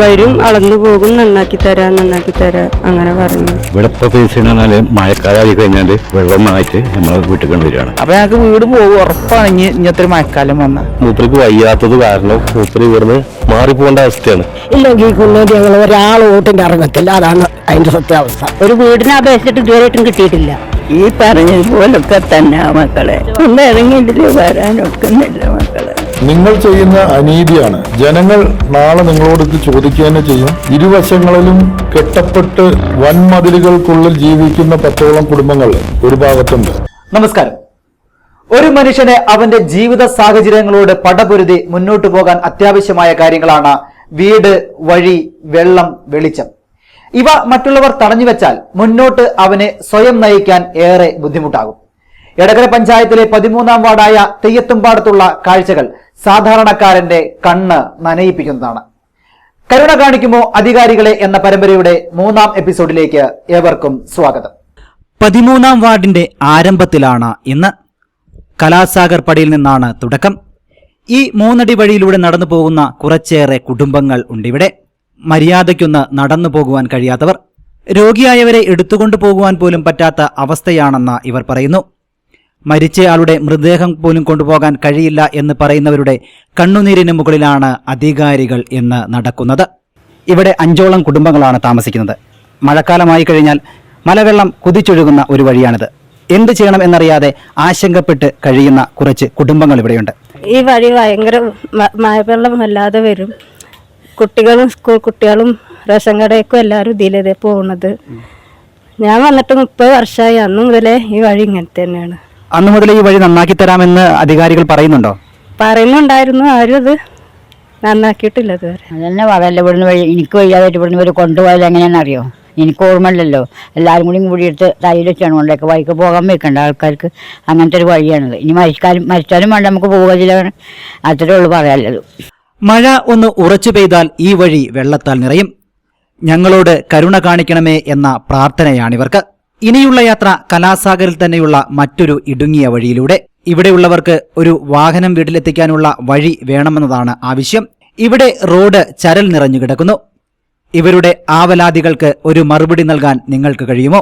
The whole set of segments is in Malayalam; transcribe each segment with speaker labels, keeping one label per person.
Speaker 1: വരും അളന്നു പോകും നന്നാക്കി തരാം നന്നാക്കി തരാം അങ്ങനെ പറഞ്ഞു.
Speaker 2: ഇവിടെ ഫേസ് ചെയ്യണമെന്നാൽ മഴക്കാലമായി കഴിഞ്ഞാൽ വെള്ളമായിട്ട് നമ്മളെ വീട്ടിൽ കൊണ്ടുവരികയാണ്
Speaker 3: അപ്പൊ ഞങ്ങൾക്ക് വീട് പോകും ഉറപ്പാണ് ഇനി ഇങ്ങനത്തെ ഒരു മഴക്കാലം വന്ന.
Speaker 2: മൂത്രക്ക് വയ്യാത്തത് കാരണം മൂപ്പര് ഇവിടുന്ന് മാറിപ്പോകേണ്ട അവസ്ഥയാണ്.
Speaker 4: ഇല്ലെങ്കിൽ കുന്നേരി ഞങ്ങൾ ഒരാൾ വോട്ടിന്റെ ഇറങ്ങത്തില്ല അതാണ് അതിന്റെ സത്യാവസ്ഥ.
Speaker 1: ഒരു വീടിനെ അപേക്ഷിച്ചിട്ട് ഇതുവരെയായിട്ടും കിട്ടിയിട്ടില്ല.
Speaker 5: ഈ പറഞ്ഞതുപോലൊക്കെ തന്നെ മക്കളെ. ഒന്ന് ഇറങ്ങിയിട്ടില്ല വരാനൊക്കുന്നില്ല മക്കളെ.
Speaker 6: നിങ്ങൾ ചെയ്യുന്ന അനീതിയാണ്. ജനങ്ങൾ നാളെ നിങ്ങളോട് ഇത് ചോദിക്കുക തന്നെ ചെയ്യും. ഇരുവശങ്ങളിലും കെട്ടപ്പെട്ട് വൻമതിലുകൾക്കുള്ളിൽ ജീവിക്കുന്ന പത്തോളം കുടുംബങ്ങൾ ഒരു ഭാഗത്തുണ്ട്.
Speaker 7: നമസ്കാരം. ഒരു മനുഷ്യനെ അവന്റെ ജീവിത സാഹചര്യങ്ങളോട് പടപൊരുതി മുന്നോട്ടു പോകാൻ അത്യാവശ്യമായ കാര്യങ്ങളാണ് വീട് വഴി വെള്ളം വെളിച്ചം. ഇവ മറ്റുള്ളവർ തടഞ്ഞു വെച്ചാൽ മുന്നോട്ട് അവനെ സ്വയം നയിക്കാൻ ഏറെ ബുദ്ധിമുട്ടാകും. എടകര പഞ്ചായത്തിലെ പതിമൂന്നാം വാർഡായ തെയ്യത്തുംപാടത്തുള്ള കാഴ്ചകൾ സാധാരണക്കാരന്റെ കണ്ണ് നനയിപ്പിക്കുന്നതാണ്. കരുണ കാണിക്കുമോ അധികാരികളെ എന്ന പരമ്പരയുടെ മൂന്നാം എപ്പിസോഡിലേക്ക് ഏവർക്കും സ്വാഗതം. പതിമൂന്നാം വാർഡിന്റെ ആരംഭത്തിലാണ് ഇന്ന്. കലാസാഗർ പടിയിൽ നിന്നാണ് തുടക്കം. ഈ മൂന്നടി വഴിയിലൂടെ നടന്നു പോകുന്ന കുറച്ചേറെ കുടുംബങ്ങൾ ഉണ്ടിവിടെ. മര്യാദയ്ക്കൊന്ന് നടന്നു പോകുവാൻ കഴിയാത്തവർ. രോഗിയായവരെ എടുത്തുകൊണ്ടു പോകുവാൻ പോലും പറ്റാത്ത അവസ്ഥയാണെന്ന് ഇവർ പറയുന്നു. മരിച്ചയാളുടെ മൃതദേഹം പോലും കൊണ്ടുപോകാൻ കഴിയില്ല എന്ന് പറയുന്നവരുടെ കണ്ണുനീരിന് മുകളിലാണ് അധികാരികൾ എന്ന് നടക്കുന്നത്. ഇവിടെ അഞ്ചോളം കുടുംബങ്ങളാണ് താമസിക്കുന്നത്. മഴക്കാലമായി കഴിഞ്ഞാൽ മലവെള്ളം കുതിച്ചൊഴുകുന്ന ഒരു വഴിയാണിത്. എന്ത് ചെയ്യണം എന്നറിയാതെ ആശങ്കപ്പെട്ട് കഴിയുന്ന കുറച്ച് കുടുംബങ്ങൾ ഇവിടെയുണ്ട്.
Speaker 1: ഈ വഴി ഭയങ്കര മഴവെള്ളം വല്ലാതെ വരും. കുട്ടികളും സ്കൂൾ കുട്ടികളും റേഷൻ കടയൊക്കെ എല്ലാവരും ഇതിലേതെ പോകുന്നത് ഞാൻ വന്നിട്ട് മുപ്പത് വർഷമായി അന്നും മുതലേ ഈ വഴി ഇങ്ങനെ തന്നെയാണ്.
Speaker 7: അന്നു മുതൽ ഈ വഴി നന്നാക്കി തരാമെന്ന് അധികാരികൾ പറയുന്നുണ്ടോ?
Speaker 1: പറയുന്നുണ്ടായിരുന്നു. ആരും അത് നന്നാക്കിയിട്ടില്ല ഇതുവരെ.
Speaker 5: അതന്നെ പറയല്ല ഇവിടുന്ന് വഴി എനിക്ക് വയ്യാതായിട്ട് ഇവിടുന്ന് വരെ കൊണ്ടുപോയത് എങ്ങനെയാണെന്ന് അറിയോ? എനിക്ക് ഓർമ്മയില്ലല്ലോ. എല്ലാവരും കൂടി കൂടി എടുത്ത് തൈര് വെച്ചാണ് കൊണ്ടൊക്കെ വഴിക്ക് പോകാൻ വെക്കണ്ട ആൾക്കാർക്ക് അങ്ങനത്തെ ഒരു വഴിയാണത്. ഇനി മരിക്കാനും മരിച്ചാലും വേണ്ട നമുക്ക് പോകാതിലാണ് അത്രേ ഉള്ളൂ പറയാനുള്ളത്.
Speaker 7: മഴ ഒന്ന് ഉറച്ചു പെയ്താൽ ഈ വഴി വെള്ളത്താൽ നിറയും. ഞങ്ങളോട് കരുണ കാണിക്കണമേ എന്ന പ്രാർത്ഥനയാണിവർക്ക്. ഇനിയുള്ള യാത്ര കലാസാഗറിൽ തന്നെയുള്ള മറ്റൊരു ഇടുങ്ങിയ വഴിയിലൂടെ. ഇവിടെയുള്ളവർക്ക് ഒരു വാഹനം വീട്ടിലെത്തിക്കാനുള്ള വഴി വേണമെന്നതാണ് ആവശ്യം. ഇവിടെ റോഡ് ചരൽ നിറഞ്ഞു കിടക്കുന്നു. ഇവരുടെ ആവലാതികൾക്ക് ഒരു മറുപടി നൽകാൻ നിങ്ങൾക്ക് കഴിയുമോ?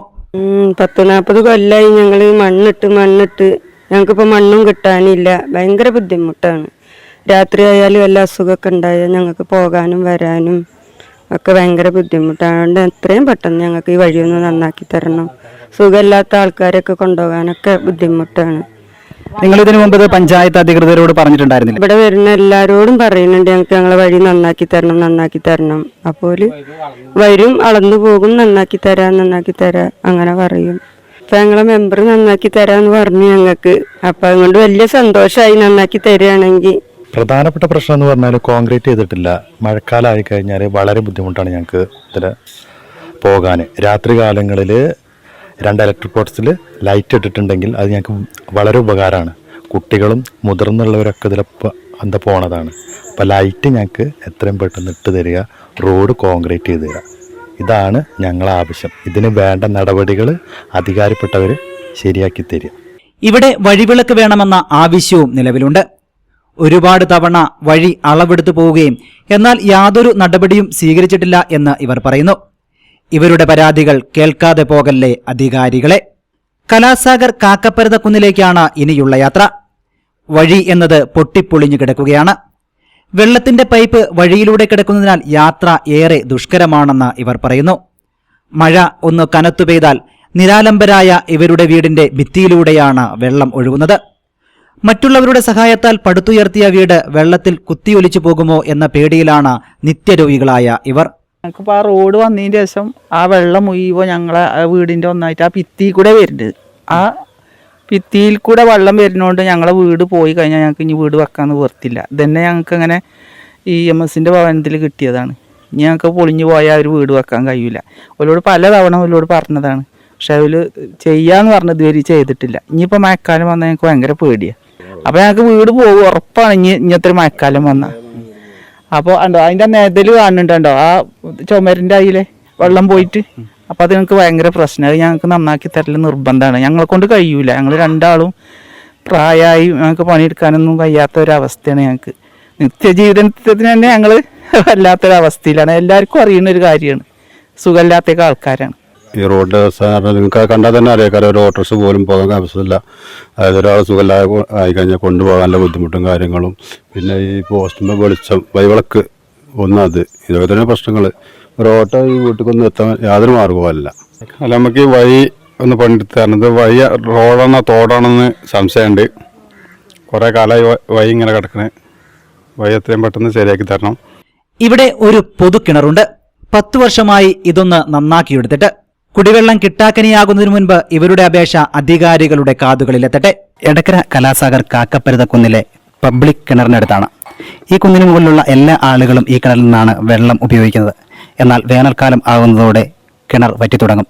Speaker 1: പത്ത് നാൽപ്പത് കൊല്ലായി ഞങ്ങൾ മണ്ണിട്ട് മണ്ണിട്ട്. ഞങ്ങൾക്കിപ്പോൾ മണ്ണും കിട്ടാനില്ല. ഭയങ്കര ബുദ്ധിമുട്ടാണ്. രാത്രി ആയാലും എല്ലാ അസുഖമൊക്കെ ഉണ്ടായാൽ ഞങ്ങൾക്ക് പോകാനും വരാനും. ഒക്കെ ഭയങ്കര ബുദ്ധിമുട്ടാണ് അതുകൊണ്ട് എത്രയും പെട്ടെന്ന് ഞങ്ങൾക്ക് ഈ വഴിയൊന്ന് നന്നാക്കി തരണം. സുഖമില്ലാത്ത ആൾക്കാരൊക്കെ കൊണ്ടുപോകാനൊക്കെ ബുദ്ധിമുട്ടാണ്.
Speaker 7: നിങ്ങൾ ഇതിനു മുമ്പ് പഞ്ചായത്ത് അധികൃതരോട് പറഞ്ഞിട്ടുണ്ടായിരുന്നു
Speaker 1: ഇവിടെ വരുന്ന എല്ലാരോടും പറയുന്നുണ്ട് ഞങ്ങൾക്ക് ഞങ്ങളെ വഴി നന്നാക്കി തരണം നന്നാക്കി തരണം. അപ്പോൾ വരും അളന്നു പോകും നന്നാക്കി തരാം നന്നാക്കി തരാം അങ്ങനെ പറയും. അപ്പൊ ഞങ്ങളെ മെമ്പർ നന്നാക്കി തരാന്ന് പറഞ്ഞു ഞങ്ങൾക്ക്. അപ്പൊ അതുകൊണ്ട് വലിയ സന്തോഷമായി നന്നാക്കി തരികയാണെങ്കിൽ
Speaker 6: പ്രധാനപ്പെട്ട പ്രശ്നം എന്ന് പറഞ്ഞാൽ കോൺക്രീറ്റ് ചെയ്തിട്ടില്ല. മഴക്കാലമായി കഴിഞ്ഞാൽ വളരെ ബുദ്ധിമുട്ടാണ് ഞങ്ങൾക്ക് ഇതിൽ പോകാൻ രാത്രി കാലങ്ങളിൽ രണ്ട് ഇലക്ട്രിക് പോട്ട്സിൽ ലൈറ്റ് ഇട്ടിട്ടുണ്ടെങ്കിൽ അത് ഞങ്ങൾക്ക് വളരെ ഉപകാരമാണ്. കുട്ടികളും മുതിർന്നുള്ളവരൊക്കെ ഇതിൽ എന്താ പോണതാണ്. അപ്പോൾ ലൈറ്റ് ഞങ്ങൾക്ക് എത്രയും പെട്ടെന്ന് ഇട്ട് തരിക റോഡ് കോൺക്രീറ്റ് ചെയ്ത് തരിക. ഇതാണ് ഞങ്ങളെ ആവശ്യം. ഇതിന് വേണ്ട നടപടികൾ അധികാരപ്പെട്ടവർ ശരിയാക്കി തരിക.
Speaker 7: ഇവിടെ വഴിവിളക്ക് വേണമെന്ന ആവശ്യവും നിലവിലുണ്ട്. ഒരുപാട് തവണ വഴി അളവെടുത്തു പോവുകയും എന്നാൽ യാതൊരു നടപടിയും സ്വീകരിച്ചിട്ടില്ല എന്ന് ഇവർ പറയുന്നു. ഇവരുടെ പരാതികൾ കേൾക്കാതെ പോകല്ലേ അധികാരികളെ? കലാസാഗർ കാക്കപ്പരത കുന്നിലേക്കാണ് ഇനിയുള്ള യാത്ര. വഴി എന്നത് പൊട്ടിപ്പൊളിഞ്ഞു കിടക്കുകയാണ്. വെള്ളത്തിന്റെ പൈപ്പ് വഴിയിലൂടെ കിടക്കുന്നതിനാൽ യാത്ര ഏറെ ദുഷ്കരമാണെന്ന് ഇവർ പറയുന്നു. മഴ ഒന്ന് കനത്തു പെയ്താൽ നിരാലംബരായ ഇവരുടെ വീടിന്റെ ഭിത്തിയിലൂടെയാണ് വെള്ളം ഒഴുകുന്നത്. മറ്റുള്ളവരുടെ സഹായത്താൽ പടുത്തുയർത്തിയ വീട് വെള്ളത്തിൽ കുത്തിയൊലിച്ചു പോകുമോ എന്ന പേടിയിലാണ് നിത്യരോഗികളായ ഇവർ.
Speaker 3: ഞങ്ങൾക്കിപ്പോൾ ആ റോഡ് വന്നതിന് ശേഷം ആ വെള്ളം മുഴുവൻ ഞങ്ങളെ വീടിന്റെ ഒന്നായിട്ട് ആ ഭിത്തി കൂടെ വരുന്നുണ്ട്. ആ ഭിത്തിയിൽ കൂടെ വെള്ളം വരുന്നതുകൊണ്ട് ഞങ്ങളെ വീട് പോയി കഴിഞ്ഞാൽ ഞങ്ങൾക്ക് ഇനി വീട് വെക്കാന്ന് വെറുത്തില്ല ഇതന്നെ ഞങ്ങൾക്ക് അങ്ങനെ ഇ എം എസിന്റെ ഭവനത്തിൽ കിട്ടിയതാണ്. ഇനി ഞങ്ങൾക്ക് പൊളിഞ്ഞു പോയാൽ ഒരു വീട് വെക്കാൻ കഴിയില്ല അവരോട് പല തവണ അവരോട് പറഞ്ഞതാണ്. പക്ഷെ അവർ ചെയ്യാന്ന് പറഞ്ഞത് ഇതുവരെ ചെയ്തിട്ടില്ല. ഇനിയിപ്പോൾ മഴക്കാലം വന്നാൽ ഞങ്ങൾക്ക് ഭയങ്കര പേടിയാണ് അപ്പോൾ ഞങ്ങൾക്ക് വീട് പോകും ഉറപ്പാണ് ഇനി ഇങ്ങനത്തെ മഴക്കാലം വന്ന. അപ്പോൾ ഉണ്ടോ അതിന്റെ നെതൽ കാണുന്നുണ്ടോ ആ ചുമരിന്റെ അയിലെ വെള്ളം പോയിട്ട്. അപ്പൊ അത് ഞങ്ങൾക്ക് ഭയങ്കര പ്രശ്നം. അത് ഞങ്ങൾക്ക് നന്നാക്കി തരൽ നിർബന്ധമാണ് ഞങ്ങളെ കൊണ്ട് കഴിയൂല. ഞങ്ങൾ രണ്ടാളും പ്രായമായി ഞങ്ങൾക്ക് പണിയെടുക്കാനൊന്നും കഴിയാത്ത ഒരവസ്ഥയാണ് ഞങ്ങൾക്ക് നിത്യജീവിതത്തിന് തന്നെ ഞങ്ങൾ
Speaker 8: വല്ലാത്തൊരവസ്ഥയിലാണ്. എല്ലാവർക്കും അറിയുന്ന ഒരു കാര്യമാണ്. സുഖമില്ലാത്തൊക്കെ ആൾക്കാരാണ്.
Speaker 2: ഈ റോഡ് സാറിന് നിങ്ങൾക്ക് കണ്ടാൽ തന്നെ അറിയാം. കാരണം ഒരു ഓട്ടോറിക്ഷ പോലും പോകാൻ ആവശ്യമില്ല. അതായത് ഒരാൾ സുഖമില്ലാതെ ആയിക്കഴിഞ്ഞാൽ ആയി കഴിഞ്ഞാൽ കൊണ്ടുപോകാനുള്ള ബുദ്ധിമുട്ടും കാര്യങ്ങളും. പിന്നെ ഈ പോസ്റ്റിന്റെ വെളിച്ചം വൈവിളക്ക് ഒന്നത് ഇതൊക്കെ തന്നെ പ്രശ്നങ്ങൾ ഒരു ഓട്ടോ ഈ വീട്ടിലേക്കൊന്നും എത്താൻ യാതൊരു മാർഗവുമല്ല അല്ല. നമുക്ക് ഈ വഴി ഒന്ന് പണിയെടുത്ത് തരണത് വഴി റോഡാണോ തോടാണെന്ന് സംശയമുണ്ട്. കുറേ കാലമായി വഴി ഇങ്ങനെ കിടക്കണേ. വഴി എത്രയും പെട്ടെന്ന് ശരിയാക്കി തരണം.
Speaker 7: ഇവിടെ ഒരു പൊതുക്കിണറുണ്ട്. പത്തു വർഷമായി ഇതൊന്ന് നന്നാക്കിയെടുത്തിട്ട് കുടിവെള്ളം കിട്ടാക്കനിയാകുന്നതിനു മുൻപ് ഇവരുടെ അപേക്ഷ അധികാരികളുടെ കാതുകളിലെത്തട്ടെ.
Speaker 9: എടക്കര കലാസാഗർ കാക്കപ്പരുത പബ്ലിക് കിണറിനടുത്താണ്. ഈ കുന്നിന് മുകളിലുള്ള എല്ലാ ആളുകളും ഈ കിണറിൽ നിന്നാണ് വെള്ളം ഉപയോഗിക്കുന്നത്. എന്നാൽ വേനൽക്കാലം ആകുന്നതോടെ കിണർ വറ്റിത്തുടങ്ങും.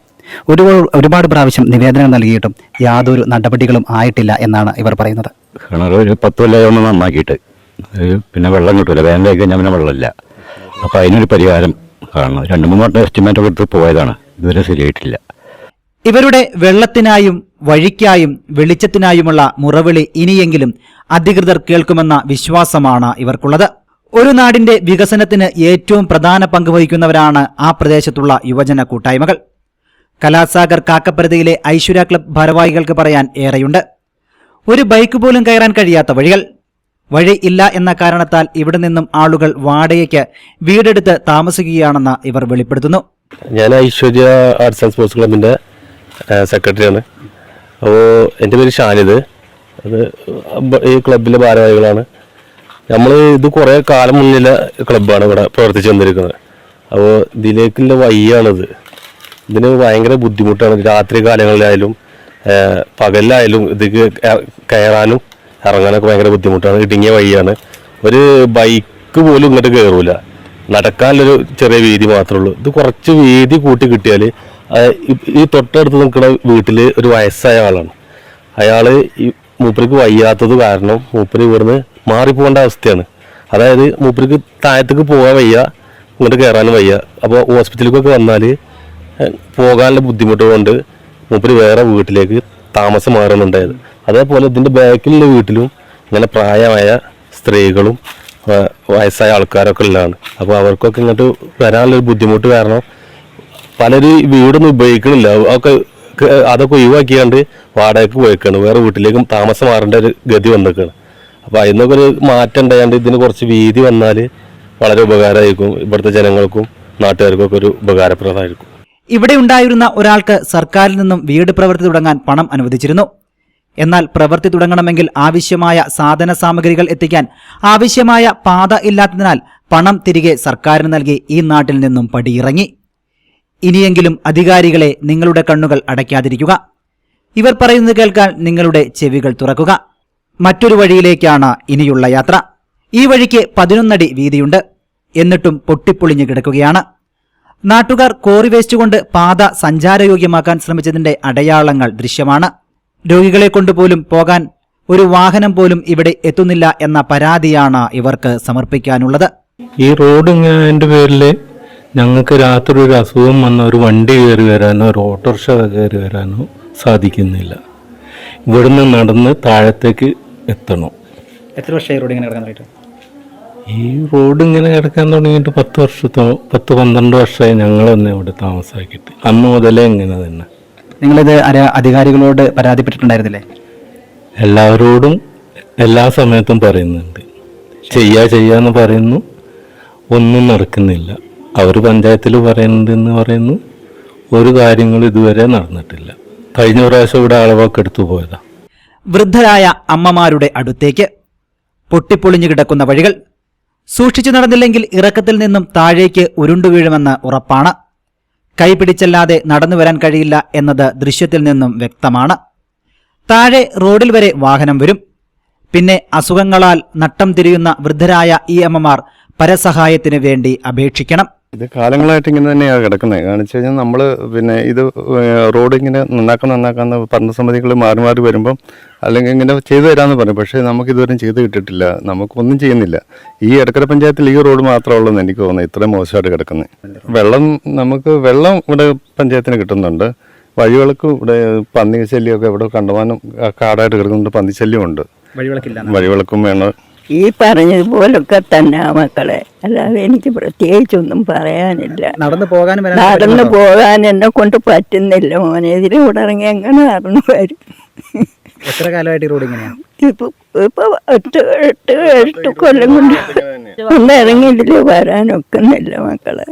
Speaker 9: ഒരു ഒരുപാട് പ്രാവശ്യം നിവേദനം നൽകിയിട്ടും യാതൊരു നടപടികളും ആയിട്ടില്ല എന്നാണ് ഇവർ പറയുന്നത്.
Speaker 2: കിണർ ഒരു പത്ത് കൊല്ലം നന്നാക്കിയിട്ട്. പിന്നെ വെള്ളം കിട്ടില്ല വേനലായി കഴിഞ്ഞാൽ പിന്നെ വെള്ളമില്ല. അപ്പോൾ അതിനൊരു പരിഹാരം കാണണം. രണ്ട് മൂന്ന് വട്ടം എസ്റ്റിമേറ്റ് ഒക്കെ എടുത്ത് പോയതാണ്. ഇതുവരെ ശരിയായിട്ടില്ല.
Speaker 7: ഇവരുടെ വെള്ളത്തിനായും വഴിക്കായും വെളിച്ചത്തിനായുമുള്ള മുറവിളി ഇനിയെങ്കിലും അധികൃതർ കേൾക്കുമെന്ന വിശ്വാസമാണ് ഇവർക്കുള്ളത്. ഒരു നാടിന്റെ വികസനത്തിന് ഏറ്റവും പ്രധാന പങ്ക് വഹിക്കുന്നവരാണ് ആ പ്രദേശത്തുള്ള യുവജന കൂട്ടായ്മകൾ. കലാസാഗർ കാക്കപ്പരതയിലെ ഐശ്വര്യ ക്ലബ് ഭാരവാഹികൾക്ക് പറയാൻ ഏറെയുണ്ട്. ഒരു ബൈക്ക് പോലും കയറാൻ കഴിയാത്ത വഴികൾ. വഴി ഇല്ല എന്ന കാരണത്താൽ ഇവിടെ നിന്നും ആളുകൾ വാടകയ്ക്ക് വീടെടുത്ത് താമസിക്കുകയാണെന്ന് ഇവർ വെളിപ്പെടുത്തുന്നു.
Speaker 10: ഞാൻ ഐശ്വര്യ ആർട്സ് ആൻഡ് സ്പോർട്സ് ക്ലബിന്റെ സെക്രട്ടറിയാണ് അപ്പോൾ എന്റെ പേര് ഷാനിദ് അത് ഈ ക്ലബിലെ ഭാരവാഹികളാണ്. നമ്മൾ ഇത് കുറേ കാലം മുന്നിലെ ക്ലബ്ബാണ് ഇവിടെ പ്രവർത്തിച്ചു വന്നിരിക്കുന്നത്. അപ്പോൾ ഇതിലേക്കുള്ള വഴിയാണിത്. ഇതിന് ഭയങ്കര ബുദ്ധിമുട്ടാണ്. രാത്രി കാലങ്ങളിലായാലും പകലിലായാലും കയ- കയറാനും ഇറങ്ങാനൊക്കെ ഭയങ്കര ബുദ്ധിമുട്ടാണ്. ഇടുങ്ങിയ വഴിയാണ്. ഒരു ബൈക്ക് പോലും ഇങ്ങോട്ട് കയറൂല നടക്കാനുള്ളൊരു ചെറിയ വീതി മാത്രമേ ഉള്ളൂ. ഇത് കുറച്ച് വീതി കൂട്ടി കിട്ടിയാൽ ഈ തൊട്ടടുത്ത് നിൽക്കുന്ന വീട്ടിൽ ഒരു വയസ്സായ ആളാണ്. അയാൾ ഈ മൂപ്പർക്ക് വയ്യാത്തത് കാരണം മൂപ്പര് ഇവിടുന്ന് മാറിപ്പോകേണ്ട അവസ്ഥയാണ്. അതായത് മൂപ്പർക്ക് താഴത്തേക്ക് പോകാൻ വയ്യ ഇങ്ങോട്ട് കയറാനും വയ്യ. അപ്പോൾ ഹോസ്പിറ്റലിലേക്കൊക്കെ വന്നാൽ പോകാനുള്ള ബുദ്ധിമുട്ട് കൊണ്ട് മൂപ്പര് വേറെ വീട്ടിലേക്ക് താമസം മാറുന്നുണ്ടായത്. അതേപോലെ ഇതിന്റെ ബാക്കിലുള്ള വീട്ടിലും ഇങ്ങനെ പ്രായമായ സ്ത്രീകളും വയസ്സായ ആൾക്കാരൊക്കെ ഉള്ളതാണ്. അപ്പോൾ അവർക്കൊക്കെ ഇങ്ങോട്ട് വരാനുള്ളൊരു ബുദ്ധിമുട്ട് കാരണം പലരും വീടൊന്നും ഉപയോഗിക്കണില്ല. അതൊക്കെ ക- അതൊക്കെ ഒഴിവാക്കിയാണ്ട് വാടകയ്ക്ക് പോയിക്കാണ്. വേറെ വീട്ടിലേക്കും താമസം മാറേണ്ട ഒരു ഗതി വന്നിരിക്കുകയാണ് അപ്പോൾ അതിനൊക്കെ ഒരു മാറ്റം ഉണ്ടായാണ്ട് ഇതിന് കുറച്ച് വീതി വന്നാൽ വളരെ ഉപകാരമായിരിക്കും. ഇവിടുത്തെ ജനങ്ങൾക്കും നാട്ടുകാർക്കും ഒക്കെ ഒരു ഉപകാരപ്രദമായിരിക്കും.
Speaker 7: ഇവിടെ ഉണ്ടായിരുന്ന ഒരാൾക്ക് സർക്കാരിൽ നിന്നും വീട് പ്രവൃത്തി തുടങ്ങാൻ പണം അനുവദിച്ചിരുന്നു. എന്നാൽ പ്രവൃത്തി തുടങ്ങണമെങ്കിൽ ആവശ്യമായ സാധന സാമഗ്രികൾ എത്തിക്കാൻ ആവശ്യമായ പാത ഇല്ലാത്തതിനാൽ പണം തിരികെ സർക്കാരിന് നൽകി ഈ നാട്ടിൽ നിന്നും പടിയിറങ്ങി. ഇനിയെങ്കിലും അധികാരികളെ നിങ്ങളുടെ കണ്ണുകൾ അടയ്ക്കാതിരിക്കുക. ഇവർ പറയുന്നത് കേൾക്കാൻ നിങ്ങളുടെ ചെവികൾ തുറക്കുക. മറ്റൊരു വഴിയിലേക്കാണ് ഇനിയുള്ള യാത്ര. ഈ വഴിക്ക് പതിനൊന്നടി വീതിയുണ്ട്. എന്നിട്ടും പൊട്ടിപ്പൊളിഞ്ഞു കിടക്കുകയാണ്. നാട്ടുകാർ കോറി വേസ്റ്റ് കൊണ്ട് പാത സഞ്ചാരയോഗ്യമാക്കാൻ ശ്രമിച്ചതിന്റെ അടയാളങ്ങൾ ദൃശ്യമാണ്. രോഗികളെ കൊണ്ടുപോലും പോകാൻ ഒരു വാഹനം പോലും ഇവിടെ എത്തുന്നില്ല എന്ന പരാതിയാണ് ഇവർക്ക് സമർപ്പിക്കാനുള്ളത്.
Speaker 11: ഈ റോഡ് ഇങ്ങനെ പേരിൽ ഞങ്ങൾക്ക് രാത്രി ഒരു അസുഖം വന്ന ഒരു വണ്ടി കയറി വരാനോ ഒരു ഓട്ടോറിക്ഷ കയറി വരാനോ സാധിക്കുന്നില്ല. ഇവിടുന്ന് നടന്ന് താഴത്തേക്ക് എത്തണം.
Speaker 9: എത്ര വർഷമായി റോഡ് ഇങ്ങനെ കിടക്കാൻ
Speaker 11: ഈ റോഡ് ഇങ്ങനെ കിടക്കാൻ തുടങ്ങിയിട്ട് പത്ത് വർഷത്തോ പത്ത് പന്ത്രണ്ട് വർഷമായി ഞങ്ങൾ തന്നെ ഇവിടെ താമസാക്കിയിട്ട് അന്ന് മുതലേ ഇങ്ങനെ തന്നെ.
Speaker 9: നിങ്ങളിത് അധികാരികളോട് പരാതിപ്പെട്ടിട്ടുണ്ടായിരുന്നില്ലേ?
Speaker 11: എല്ലാവരോടും എല്ലാ സമയത്തും പറയുന്നുണ്ട്. ചെയ്യാ ചെയ്യാന്ന് പറയുന്നു. ഒന്നും നടക്കുന്നില്ല. അവർ പഞ്ചായത്തിൽ പറയുന്നുണ്ടെന്ന് പറയുന്നു. ഒരു കാര്യങ്ങളും ഇതുവരെ നടന്നിട്ടില്ല. കഴിഞ്ഞ പ്രാവശ്യം ഇവിടെ അളവൊക്കെ എടുത്തു പോയതാ.
Speaker 7: വൃദ്ധരായ അമ്മമാരുടെ അടുത്തേക്ക് പൊട്ടിപ്പൊളിഞ്ഞു കിടക്കുന്ന വഴികൾ സൂക്ഷിച്ചു നടന്നില്ലെങ്കിൽ ഇറക്കത്തിൽ നിന്നും താഴേക്ക് ഉരുണ്ടുവീഴുമെന്ന് ഉറപ്പാണ്. കൈപിടിച്ചല്ലാതെ നടന്നു വരാൻ കഴിയില്ല എന്നത് ദൃശ്യത്തിൽ നിന്നും വ്യക്തമാണ്. താഴെ റോഡിൽ വരെ വാഹനം വരും. പിന്നെ അസുഖങ്ങളാൽ നട്ടം തിരിയുന്ന വൃദ്ധരായ ഈ അമ്മമാർ പരസഹായത്തിന് വേണ്ടി അപേക്ഷിക്കണം.
Speaker 12: ഇത് കാലങ്ങളായിട്ട് ഇങ്ങനെ തന്നെയാണ് കിടക്കുന്നത് കാണിച്ചു വെച്ച് കഴിഞ്ഞാൽ നമ്മൾ പിന്നെ ഇത് റോഡ് ഇങ്ങനെ നന്നാക്കാൻ നന്നാക്കാന്ന് ഭരണസമിതികൾ മാറി മാറി വരുമ്പം അല്ലെങ്കിൽ ഇങ്ങനെ ചെയ്തു തരാമെന്ന് പറയും. പക്ഷേ നമുക്ക് ഇതുവരെ ചെയ്ത് കിട്ടിയിട്ടില്ല. നമുക്കൊന്നും ചെയ്യുന്നില്ല. ഈ എടക്കര പഞ്ചായത്തിൽ ഈ റോഡ് മാത്രമേ ഉള്ളൂ എന്ന് എനിക്ക് തോന്നുന്നത് ഇത്രയും മോശമായിട്ട് കിടക്കുന്നത് വെള്ളം നമുക്ക് വെള്ളം ഇവിടെ പഞ്ചായത്തിന് കിട്ടുന്നുണ്ട്. വഴികൾക്ക് ഇവിടെ പന്നി ശല്യമൊക്കെ ഇവിടെ കണ്ടമാനം കാടായിട്ട് കിടക്കുന്നുണ്ട്. പന്നി ശല്യമുണ്ട് വഴിവിളക്കും വേണം.
Speaker 13: ഈ പറഞ്ഞതുപോലൊക്കെ തന്നെ മക്കളെ. അല്ലാതെ എനിക്ക് പ്രത്യേകിച്ചൊന്നും പറയാനില്ല.
Speaker 9: നടന്നു പോകാൻ
Speaker 13: നടന്നു പോകാൻ എന്നെ കൊണ്ട് പറ്റുന്നില്ല. മോനെ ഇതിലൂടെ ഇറങ്ങി എങ്ങനെ നടന്നു വരും?
Speaker 9: എത്ര കാലമായിട്ട് റോഡ് ഇങ്ങനെയാണ്
Speaker 13: ഇപ്പൊ ഇപ്പൊ എട്ട് എട്ട് എട്ട് കൊല്ലം കൊണ്ട് ഒന്ന് ഇറങ്ങി ഇതിൽ വരാനൊക്കുന്നില്ല മക്കളെ.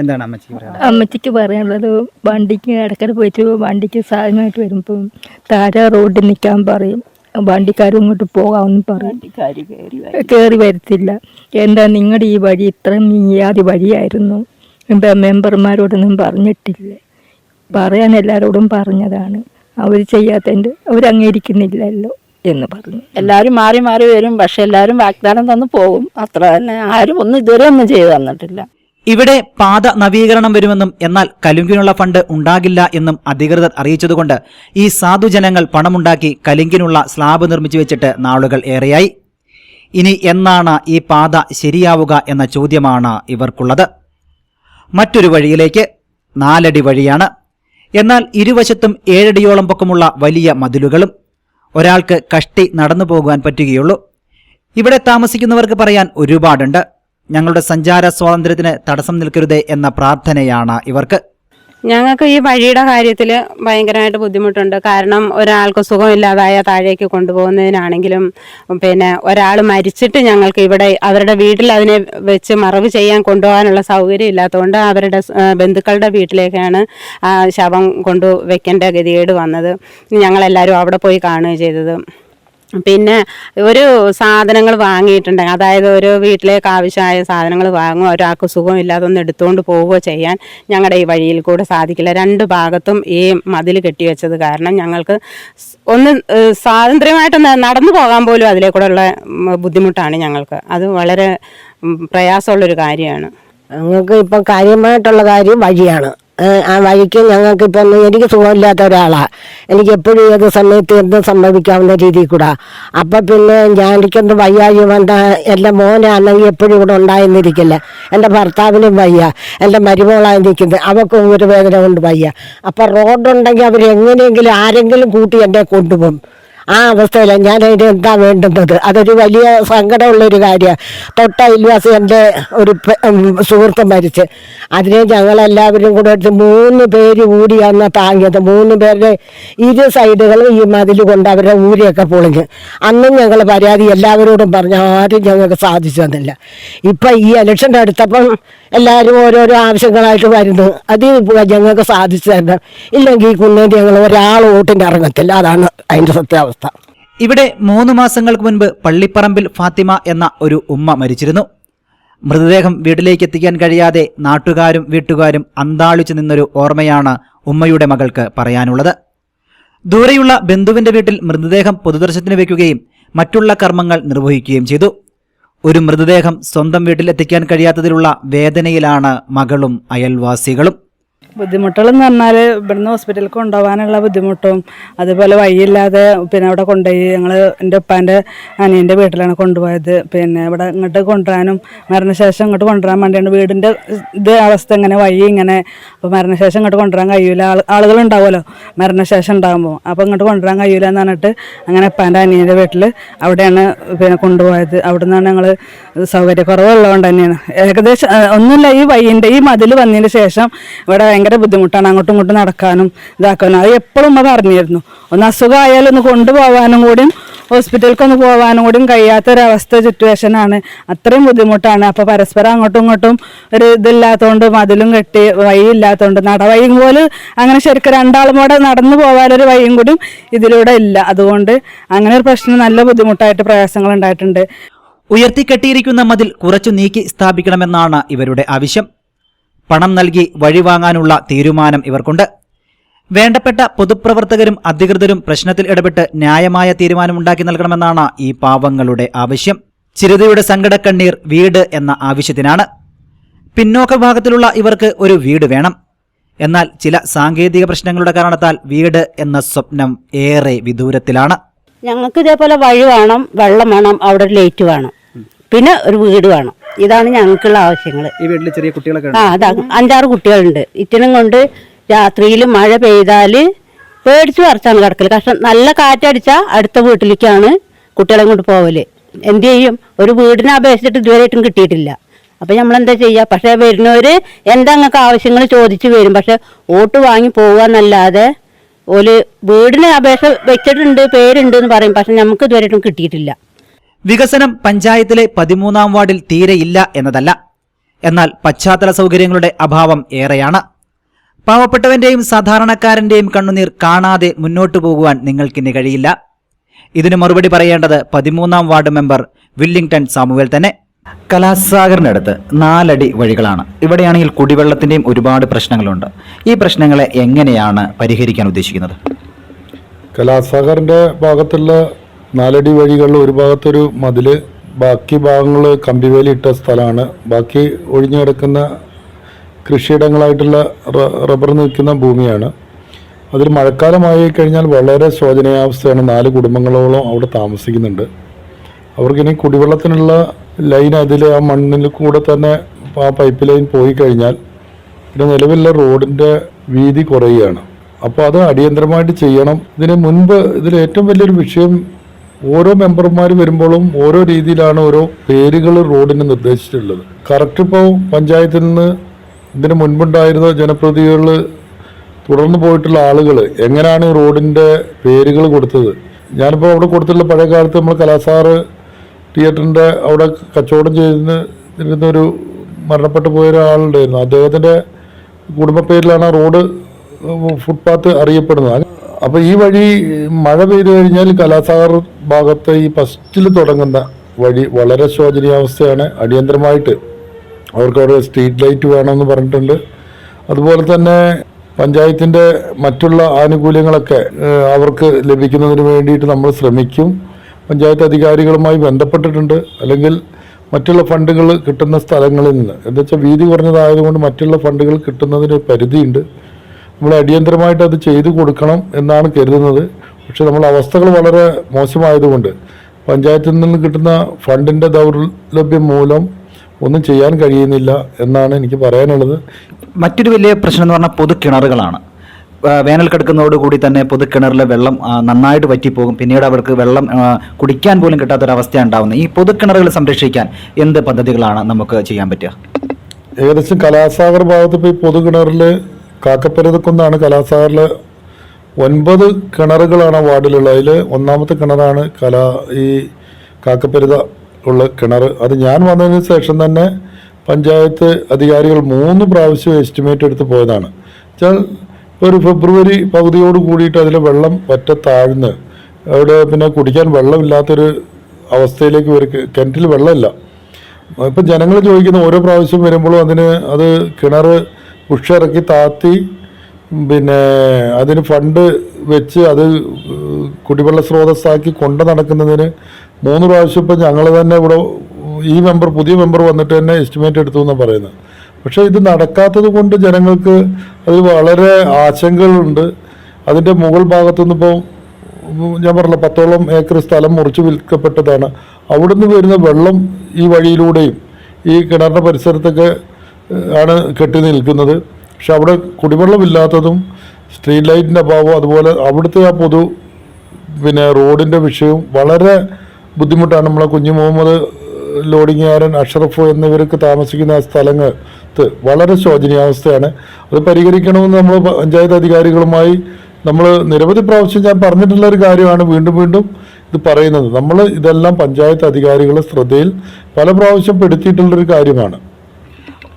Speaker 9: എന്താണ് അമ്മച്ചി
Speaker 14: അമ്മച്ചിക്ക് പറയാനുള്ളത് വണ്ടിക്ക് ഇടയ്ക്കിടെ പോയിട്ട് വണ്ടിക്ക് സാധനമായിട്ട് വരുമ്പോൾ താഴെ റോഡിൽ നിൽക്കാൻ പറയും. വണ്ടിക്കാരും ഇങ്ങോട്ട് പോകാമെന്ന് പറയും. കയറി വരത്തില്ല. എന്താ നിങ്ങളുടെ ഈ വഴി ഇത്ര നീയാതി വഴിയായിരുന്നു? എന്താ മെമ്പർമാരോടൊന്നും പറഞ്ഞിട്ടില്ല. പറയാൻ എല്ലാവരോടും പറഞ്ഞതാണ്. അവർ ചെയ്യാത്തതിന്റെ അവരങ്ങേരിക്കുന്നില്ലല്ലോ എന്ന് പറഞ്ഞു.
Speaker 13: എല്ലാവരും മാറി മാറി വരും. പക്ഷെ എല്ലാവരും വാഗ്ദാനം തന്നു പോകും. അത്ര തന്നെ. ആരും ഒന്നും ഇതുവരെ ഒന്നും ചെയ്തു തന്നിട്ടില്ല.
Speaker 7: ഇവിടെ പാത നവീകരണം വരുമെന്നും എന്നാൽ കലുങ്കിനുള്ള ഫണ്ട് ഉണ്ടാകില്ല എന്നും അധികൃതർ അറിയിച്ചതുകൊണ്ട് ഈ സാധുജനങ്ങൾ പണമുണ്ടാക്കി കലുങ്കിനുള്ള സ്ലാബ് നിർമ്മിച്ചു വെച്ചിട്ട് നാളുകൾ ഏറെയായി. ഇനി എന്നാണ് ഈ പാത ശരിയാവുക എന്ന ചോദ്യമാണ് ഇവർക്കുള്ളത്. മറ്റൊരു വഴിയിലേക്ക് നാലടി വഴിയാണ്. എന്നാൽ ഇരുവശത്തും ഏഴടിയോളം പൊക്കമുള്ള വലിയ മതിലുകളും ഒരാൾക്ക് കഷ്ടി നടന്നു പോകുവാൻ പറ്റുകയുള്ളൂ. ഇവിടെ താമസിക്കുന്നവർക്ക് പറയാൻ ഒരുപാടുണ്ട്. ഞങ്ങളുടെ സഞ്ചാര സ്വാതന്ത്ര്യത്തിന് തടസ്സം നിൽക്കരുതേ എന്ന പ്രാർത്ഥനയാണ് ഇവർക്ക്.
Speaker 14: ഞങ്ങൾക്ക് ഈ വഴിയുടെ കാര്യത്തിൽ ഭയങ്കരമായിട്ട് ബുദ്ധിമുട്ടുണ്ട്. കാരണം ഒരാൾക്ക് സുഖമില്ലാതായ താഴേക്ക് കൊണ്ടുപോകുന്നതിനാണെങ്കിലും പിന്നെ ഒരാൾ മരിച്ചിട്ട് ഞങ്ങൾക്ക് ഇവിടെ അവരുടെ വീട്ടിൽ അതിനെ വെച്ച് മറവ് ചെയ്യാൻ കൊണ്ടുപോകാനുള്ള സൗകര്യം ഇല്ലാത്തതുകൊണ്ട് അവരുടെ ബന്ധുക്കളുടെ വീട്ടിലേക്കാണ് ശവം കൊണ്ടു വെക്കേണ്ട ഗതികേട് വന്നത്. ഞങ്ങളെല്ലാവരും അവിടെ പോയി കാണുകയും ചെയ്തത്. പിന്നെ ഒരു സാധനങ്ങൾ വാങ്ങിയിട്ടുണ്ടെങ്കിൽ അതായത് ഒരു വീട്ടിലേക്ക് ആവശ്യമായ സാധനങ്ങൾ വാങ്ങുക ഒരാൾക്ക് സുഖമില്ലാതെ ഒന്ന് എടുത്തുകൊണ്ട് പോവുകയോ ചെയ്യാൻ ഞങ്ങളുടെ ഈ വഴിയിൽ കൂടെ സാധിക്കില്ല. രണ്ട് ഭാഗത്തും ഈ മതിൽ കെട്ടിവെച്ചത് കാരണം ഞങ്ങൾക്ക് ഒന്ന് സ്വാതന്ത്ര്യമായിട്ട് നടന്നു പോകാൻ പോലും അതിലെ കൂടെയുള്ള ബുദ്ധിമുട്ടാണ് ഞങ്ങൾക്ക്. അത് വളരെ പ്രയാസമുള്ളൊരു കാര്യമാണ്.
Speaker 4: ഞങ്ങൾക്ക് ഇപ്പം കാര്യമായിട്ടുള്ള കാര്യം വഴിയാണ്. ആ വഴിക്ക് ഞങ്ങൾക്ക് ഇപ്പൊ എനിക്ക് സുഖമില്ലാത്ത ഒരാളാണ് എനിക്ക് എപ്പോഴും ഏത് സമയത്ത് എന്തും സംഭവിക്കാവുന്ന രീതിയിൽ കൂടാ. അപ്പം പിന്നെ ഞാൻ എനിക്കെന്ത് വയ്യായി വന്ന എന്റെ മോനാണെങ്കിൽ എപ്പോഴും ഇവിടെ ഉണ്ടായിരുന്നിരിക്കില്ല. എന്റെ ഭർത്താവിനും വയ്യ. എന്റെ മരുമോളായി നിൽക്കുന്നത് അവൾക്കും ഒരു വേദന കൊണ്ട് വയ്യ. അപ്പം റോഡുണ്ടെങ്കിൽ അവർ എങ്ങനെയെങ്കിലും ആരെങ്കിലും കൂട്ടി എന്നെ കൊണ്ടുപോകും. ആ അവസ്ഥയിലാണ് ഞാൻ അതിന് എന്താ വേണ്ടുന്നത്? അതൊരു വലിയ സങ്കടമുള്ളൊരു കാര്യമാണ് തൊട്ട അയൽവാസി എന്റെ ഒരു സുഹൃത്ത് മരിച്ച്. അതിനെ ഞങ്ങളെല്ലാവരും കൂടെ എടുത്ത് മൂന്ന് പേര് ഊരിയാണ് താങ്ങിയത്. മൂന്ന് പേരുടെ ഇരു സൈഡുകളും ഈ മതിൽ കൊണ്ട് അവരുടെ ഊരിയൊക്കെ പൊളിഞ്ഞ്. അന്നും ഞങ്ങൾ പരാതി എല്ലാവരോടും പറഞ്ഞു ആരും ഞങ്ങൾക്ക് സാധിച്ചു തന്നില്ല. ഇപ്പം ഈ ഇലക്ഷന്റെ അടുത്തപ്പം എല്ലാവരും ഓരോരോ ആവശ്യങ്ങളായിട്ട് വരുന്നു. അത് ഞങ്ങൾക്ക് സാധിച്ചു തരണം ഇല്ലെങ്കിൽ ഈ ഞങ്ങൾ ഒരാൾ വോട്ടിന്റെ ഇറങ്ങത്തില്ല അതാണ് അതിന്റെ സത്യാവസ്ഥ.
Speaker 7: ഇവിടെ മൂന്ന് മാസങ്ങൾക്ക് മുൻപ് പള്ളിപ്പറമ്പിൽ ഫാത്തിമ എന്ന ഒരു ഉമ്മ മരിച്ചിരുന്നു. മൃതദേഹം വീട്ടിലേക്ക് എത്തിക്കാൻ കഴിയാതെ നാട്ടുകാരും വീട്ടുകാരും അന്താളിച്ചു നിന്നൊരു ഓർമ്മയാണ് ഉമ്മയുടെ മകൾക്ക് പറയാനുള്ളത്. ദൂരെയുള്ള ബന്ധുവിന്റെ വീട്ടിൽ മൃതദേഹം പൊതുദർശനത്തിന് വയ്ക്കുകയും മറ്റുള്ള കർമ്മങ്ങൾ നിർവഹിക്കുകയും ചെയ്തു. ഒരു മൃതദേഹം സ്വന്തം വീട്ടിലെത്തിക്കാൻ കഴിയാത്തതിലുള്ള വേദനയിലാണ് മകളും അയൽവാസികളും.
Speaker 8: ബുദ്ധിമുട്ടുകളെന്ന് പറഞ്ഞാൽ ഇവിടുന്ന് ഹോസ്പിറ്റലിൽ കൊണ്ടുപോകാനുള്ള ബുദ്ധിമുട്ടും അതുപോലെ വഴിയില്ലാതെ പിന്നെ അവിടെ കൊണ്ടുപോയി ഞങ്ങൾ എന്റെ ഉപ്പാന്റെ അനിയന്റെ വീട്ടിലാണ് കൊണ്ടുപോയത്. പിന്നെ ഇവിടെ ഇങ്ങോട്ട് കൊണ്ടുവരാനും മരണശേഷം ഇങ്ങോട്ട് കൊണ്ടുവരാൻ വേണ്ടിയാണ് വീടിന്റെ ഇത് അവസ്ഥ ഇങ്ങനെ വഴി ഇങ്ങനെ. അപ്പോൾ മരണശേഷം ഇങ്ങോട്ട് കൊണ്ടുവരാൻ കഴിയില്ല ആൾ ആളുകളുണ്ടാവുമല്ലോ മരണശേഷം ഉണ്ടാകുമ്പോൾ അപ്പോൾ ഇങ്ങോട്ട് കൊണ്ടുവരാൻ കഴിയില്ല എന്ന് പറഞ്ഞിട്ട് അങ്ങനെ ഉപ്പാന്റെ അനിയന്റെ വീട്ടിൽ അവിടെയാണ് പിന്നെ കൊണ്ടുപോയത്. അവിടെ നിന്നാണ് ഞങ്ങൾ സൗകര്യക്കുറവുള്ളതുകൊണ്ട് തന്നെയാണ്. ഏകദേശം ഒന്നുമില്ല ഈ വയ്യന്റെ ഈ മതിൽ വന്നതിന് ശേഷം ഇവിടെ ഭയങ്കര ബുദ്ധിമുട്ടാണ് അങ്ങോട്ടും ഇങ്ങോട്ടും നടക്കാനും ഇതാക്കാനും. അത് എപ്പോഴും അത് അറിഞ്ഞിരുന്നു ഒന്ന് അസുഖമായാലും ഒന്ന് കൊണ്ടുപോകാനും കൂടിയും ഹോസ്പിറ്റലിലേക്ക് ഒന്ന് പോകാനും കൂടിയും കഴിയാത്തൊരവസ്ഥ സിറ്റുവേഷനാണ് അത്രയും ബുദ്ധിമുട്ടാണ്. അപ്പോൾ പരസ്പരം അങ്ങോട്ടും ഇങ്ങോട്ടും ഒരു ഇതില്ലാത്തതുകൊണ്ട് മതിലും കെട്ടി വഴിയില്ലാത്തതുകൊണ്ട് നടവഴിയും പോലെ അങ്ങനെ ശരിക്കും രണ്ടാളും കൂടെ നടന്നു പോകാനൊരു വഴിയും കൂടിയും ഇതിലൂടെ ഇല്ല. അതുകൊണ്ട് അങ്ങനെ ഒരു പ്രശ്നം നല്ല ബുദ്ധിമുട്ടായിട്ട് പ്രയാസങ്ങൾ ഉണ്ടായിട്ടുണ്ട്.
Speaker 7: ഉയർത്തിക്കെട്ടിയിരിക്കുന്ന മതിൽ കുറച്ചു നീക്കി സ്ഥാപിക്കണമെന്നാണ് ഇവരുടെ ആവശ്യം. പണം നൽകി വഴിവാങ്ങാനുള്ള തീരുമാനം ഇവർക്കുണ്ട്. വേണ്ടപ്പെട്ട പൊതുപ്രവർത്തകരും അധികൃതരും പ്രശ്നത്തിൽ ഇടപെട്ട് ന്യായമായ തീരുമാനമുണ്ടാക്കി നൽകണമെന്നാണ് ഈ പാവങ്ങളുടെ ആവശ്യം. ചിരതയുടെ സങ്കടക്കണ്ണീർ വീട് എന്ന ആവശ്യത്തിനാണ്. പിന്നോക്ക ഭാഗത്തിലുള്ള ഇവർക്ക് ഒരു വീട് വേണം. എന്നാൽ ചില സാങ്കേതിക പ്രശ്നങ്ങളുടെ കാരണത്താൽ വീട് എന്ന സ്വപ്നം ഏറെ വിദൂരത്തിലാണ്.
Speaker 5: ഞങ്ങൾക്ക് ഇതേപോലെ വഴി വേണം വെള്ളം വേണം അവിടെ ലൈറ്റ് വേണം. പിന്നെ ഒരു വീട് വേണം. ഇതാണ് ഞങ്ങൾക്കുള്ള ആവശ്യങ്ങൾ
Speaker 9: ഈ വീട്ടിൽ ചെറിയ കുട്ടികളൊക്കെ
Speaker 5: ആ അതാ അഞ്ചാറ് കുട്ടികളുണ്ട്. ഇറ്റിനും കൊണ്ട് രാത്രിയിൽ മഴ പെയ്താൽ പേടിച്ച് പറിച്ചാണ് കിടക്കൽ കഷ്ടം നല്ല കാറ്റടിച്ചാൽ അടുത്ത വീട്ടിലേക്കാണ് കുട്ടികളെ കൊണ്ട് പോവൽ. എന്ത് ചെയ്യും? ഒരു വീടിനെ അപേക്ഷിച്ചിട്ട് ഇതുവരെയായിട്ടും കിട്ടിയിട്ടില്ല. അപ്പം നമ്മൾ എന്താ ചെയ്യുക പക്ഷേ വരുന്നവർ എന്താ നിങ്ങൾക്ക് ആവശ്യങ്ങൾ ചോദിച്ചു വരും. പക്ഷെ വോട്ട് വാങ്ങി പോകുക എന്നല്ലാതെ ഒരു വീടിന് അപേക്ഷ വെച്ചിട്ടുണ്ട് പേരുണ്ട് എന്ന് പറയും. പക്ഷെ നമുക്ക് ഇതുവരെയായിട്ടും കിട്ടിയിട്ടില്ല.
Speaker 7: വികസനം പഞ്ചായത്തിലെ പതിമൂന്നാം വാർഡിൽ തീരെയില്ല എന്നതല്ല. എന്നാൽ പശ്ചാത്തല സൗകര്യങ്ങളുടെ അഭാവം ഏറെയാണ്. പാവപ്പെട്ടവന്റെയും സാധാരണക്കാരന്റെയും കണ്ണുനീർ കാണാതെ മുന്നോട്ടു പോകുവാൻ നിങ്ങൾക്കിനി കഴിയില്ല. ഇതിന് മറുപടി പറയേണ്ടത് പതിമൂന്നാം വാർഡ് മെമ്പർ വില്ലിംഗ്ടൺ സാമുവൽ തന്നെ. കലാസാഗറിനടുത്ത് നാലടി വഴികളാണ്. ഇവിടെയാണെങ്കിൽ കുടിവെള്ളത്തിന്റെയും ഒരുപാട് പ്രശ്നങ്ങളുണ്ട്. ഈ പ്രശ്നങ്ങളെ എങ്ങനെയാണ് പരിഹരിക്കാൻ ഉദ്ദേശിക്കുന്നത്?
Speaker 15: കലാസാഗറിന്റെ ഭാഗത്തുള്ള നാലടി വഴികളിൽ ഒരു ഭാഗത്തൊരു മതിൽ ബാക്കി ഭാഗങ്ങൾ കമ്പിവേലി ഇട്ട സ്ഥലമാണ്. ബാക്കി ഒഴിഞ്ഞു കിടക്കുന്ന കൃഷിയിടങ്ങളായിട്ടുള്ള റബ്ബർ നിൽക്കുന്ന ഭൂമിയാണ്. അതിൽ മഴക്കാലമായി കഴിഞ്ഞാൽ വളരെ ശോചനീയാവസ്ഥയാണ്. നാല് കുടുംബങ്ങളോളം അവിടെ താമസിക്കുന്നുണ്ട്. അവർക്കിനി കുടിവെള്ളത്തിനുള്ള ലൈൻ അതിൽ ആ മണ്ണിൽ കൂടെ തന്നെ ആ പൈപ്പ് ലൈൻ പോയി കഴിഞ്ഞാൽ പിന്നെ നിലവിലുള്ള റോഡിന്റെ വീതി കുറയുകയാണ്. അപ്പോൾ അത് അടിയന്തരമായിട്ട് ചെയ്യണം. ഇതിന് മുൻപ് ഇതിൽ ഏറ്റവും വലിയൊരു വിഷയം ഓരോ മെമ്പർമാർ വരുമ്പോഴും ഓരോ രീതിയിലാണ് ഓരോ പേരുകൾ റോഡിന് നിർദ്ദേശിച്ചിട്ടുള്ളത്. കറക്റ്റ് ഇപ്പോൾ പഞ്ചായത്തിൽ നിന്ന് ഇതിന് മുൻപുണ്ടായിരുന്ന ജനപ്രതിനിധികൾ തുടർന്ന് പോയിട്ടുള്ള ആളുകൾ എങ്ങനെയാണ് റോഡിന്റെ പേരുകൾ കൊടുത്തത്? ഞാനിപ്പോൾ അവിടെ കൊടുത്തിട്ടുള്ള പഴയ കാലത്ത് നമ്മൾ കലാസാറ് തിയേറ്ററിന്റെ അവിടെ കച്ചവടം ചെയ്തിരുന്ന ഒരു മരണപ്പെട്ടു പോയ ഒരാളുണ്ടായിരുന്നു. അദ്ദേഹത്തിന്റെ കുടുംബ പേരിലാണ് ആ റോഡ് ഫുട്പാത്ത് അറിയപ്പെടുന്നത്. അപ്പോൾ ഈ വഴി മഴ പെയ്തു കഴിഞ്ഞാൽ കലാസാഗർ ഭാഗത്ത് ഈ ഫസ്റ്റിൽ തുടങ്ങുന്ന വഴി വളരെ ശോചനീയാവസ്ഥയാണ് അടിയന്തരമായിട്ട് അവർക്ക് അവിടെ സ്ട്രീറ്റ് ലൈറ്റ് വേണമെന്ന് പറഞ്ഞിട്ടുണ്ട്. അതുപോലെ തന്നെ പഞ്ചായത്തിന്റെ മറ്റുള്ള ആനുകൂല്യങ്ങളൊക്കെ അവർക്ക് ലഭിക്കുന്നതിന് വേണ്ടിയിട്ട് നമ്മൾ ശ്രമിക്കും. പഞ്ചായത്ത് അധികാരികളുമായി ബന്ധപ്പെട്ടിട്ടുണ്ട്. അല്ലെങ്കിൽ മറ്റുള്ള ഫണ്ടുകൾ കിട്ടുന്ന സ്ഥലങ്ങളിൽ നിന്ന് എന്താ വെച്ചാൽ വീതി കുറഞ്ഞതായതുകൊണ്ട് മറ്റുള്ള ഫണ്ടുകൾ കിട്ടുന്നതിന് പരിധിയുണ്ട്. നമ്മൾ അടിയന്തരമായിട്ട് അത് ചെയ്തു കൊടുക്കണം എന്നാണ് കരുതുന്നത്. പക്ഷെ നമ്മൾ അവസ്ഥകൾ വളരെ മോശമായതുകൊണ്ട് പഞ്ചായത്തിൽ നിന്ന് കിട്ടുന്ന ഫണ്ടിന്റെ ദൗർലഭ്യം മൂലം ഒന്നും ചെയ്യാൻ കഴിയുന്നില്ല എന്നാണ് എനിക്ക് പറയാനുള്ളത്.
Speaker 7: മറ്റൊരു വലിയ പ്രശ്നം എന്ന് പറഞ്ഞാൽ പൊതുക്കിണറുകളാണ്. കിണറുകളാണ് വേനൽ കൂടി തന്നെ പൊതുക്കിണറിലെ വെള്ളം നന്നായിട്ട് വറ്റിപ്പോകും. പിന്നീട് അവർക്ക് വെള്ളം കുടിക്കാൻ പോലും കിട്ടാത്തൊരവസ്ഥ ഉണ്ടാവുന്നത്. ഈ പൊതുക്കിണറുകൾ സംരക്ഷിക്കാൻ എന്ത് പദ്ധതികളാണ് നമുക്ക് ചെയ്യാൻ പറ്റുക?
Speaker 15: ഏകദേശം കലാസാഗർ ഭാഗത്ത് ഇപ്പോൾ ഈ പൊതുകിണറിൽ കാക്കപ്പരുതക്കുന്നാണ് കലാസാറിൽ ഒൻപത് കിണറുകളാണ് ആ വാർഡിലുള്ളത്. അതിൽ ഒന്നാമത്തെ കിണറാണ് കലാ ഈ കാക്കപ്പരുത ഉള്ള കിണർ അത് ഞാൻ വന്നതിന് ശേഷം തന്നെ പഞ്ചായത്ത് അധികാരികൾ മൂന്ന് പ്രാവശ്യം എസ്റ്റിമേറ്റ് എടുത്ത് പോയതാണ്. വെച്ചാൽ ഒരു ഫെബ്രുവരി പകുതിയോട് കൂടിയിട്ട് അതിലെ വെള്ളം പറ്റ താഴ്ന്ന് അവിടെ പിന്നെ കുടിക്കാൻ വെള്ളമില്ലാത്തൊരു അവസ്ഥയിലേക്ക് വരും. കിണറ്റിൽ വെള്ളമില്ല. ഇപ്പം ജനങ്ങൾ ചോദിക്കുന്ന ഓരോ പ്രാവശ്യം വരുമ്പോഴും അതിന് അത് കിണർ പുഷിറക്കി താത്തി പിന്നെ അതിന് ഫണ്ട് വെച്ച് അത് കുടിവെള്ള സ്രോതസ്സാക്കി കൊണ്ട് നടക്കുന്നതിന് മൂന്ന് പ്രാവശ്യം ഇപ്പം ഞങ്ങൾ തന്നെ ഇവിടെ ഈ മെമ്പർ പുതിയ മെമ്പർ വന്നിട്ട് തന്നെ എസ്റ്റിമേറ്റ് എടുത്തു എന്നാണ് പറയുന്നത് പക്ഷേ ഇത് നടക്കാത്തത് കൊണ്ട് ജനങ്ങൾക്ക് അത് വളരെ ആശങ്കകളുണ്ട്. അതിന്റെ മുകൾ ഭാഗത്തുനിന്ന് ഇപ്പോൾ ഞാൻ പറഞ്ഞില്ല പത്തോളം ഏക്കർ സ്ഥലം മുറിച്ച് വിൽക്കപ്പെട്ടതാണ്. അവിടുന്ന് വരുന്ന വെള്ളം ഈ വഴിയിലൂടെയും ഈ കിണറിന്റെ പരിസരത്തൊക്കെ ആണ് കെട്ടി നിൽക്കുന്നത്. പക്ഷെ അവിടെ കുടിവെള്ളമില്ലാത്തതും സ്ട്രീറ്റ് ലൈറ്റിന്റെ അഭാവം അതുപോലെ അവിടുത്തെ ആ പൊതു പിന്നെ റോഡിന്റെ വിഷയവും വളരെ ബുദ്ധിമുട്ടാണ്. നമ്മളെ കുഞ്ഞു മുഹമ്മദ് ലോഡിങ്ങാരൻ അഷറഫ് എന്നിവർക്ക് താമസിക്കുന്ന ആ സ്ഥലത്ത് വളരെ ശോചനീയാവസ്ഥയാണ്. അത് പരിഹരിക്കണമെന്ന് നമ്മൾ പഞ്ചായത്ത് അധികാരികളുമായി നമ്മൾ നിരവധി പ്രാവശ്യം ഞാൻ പറഞ്ഞിട്ടുള്ള ഒരു കാര്യമാണ് വീണ്ടും വീണ്ടും ഇത് പറയുന്നത്. നമ്മൾ ഇതെല്ലാം പഞ്ചായത്ത് അധികാരികളുടെ ശ്രദ്ധയിൽ പല പ്രാവശ്യം പെടുത്തിയിട്ടുള്ളൊരു കാര്യമാണ്.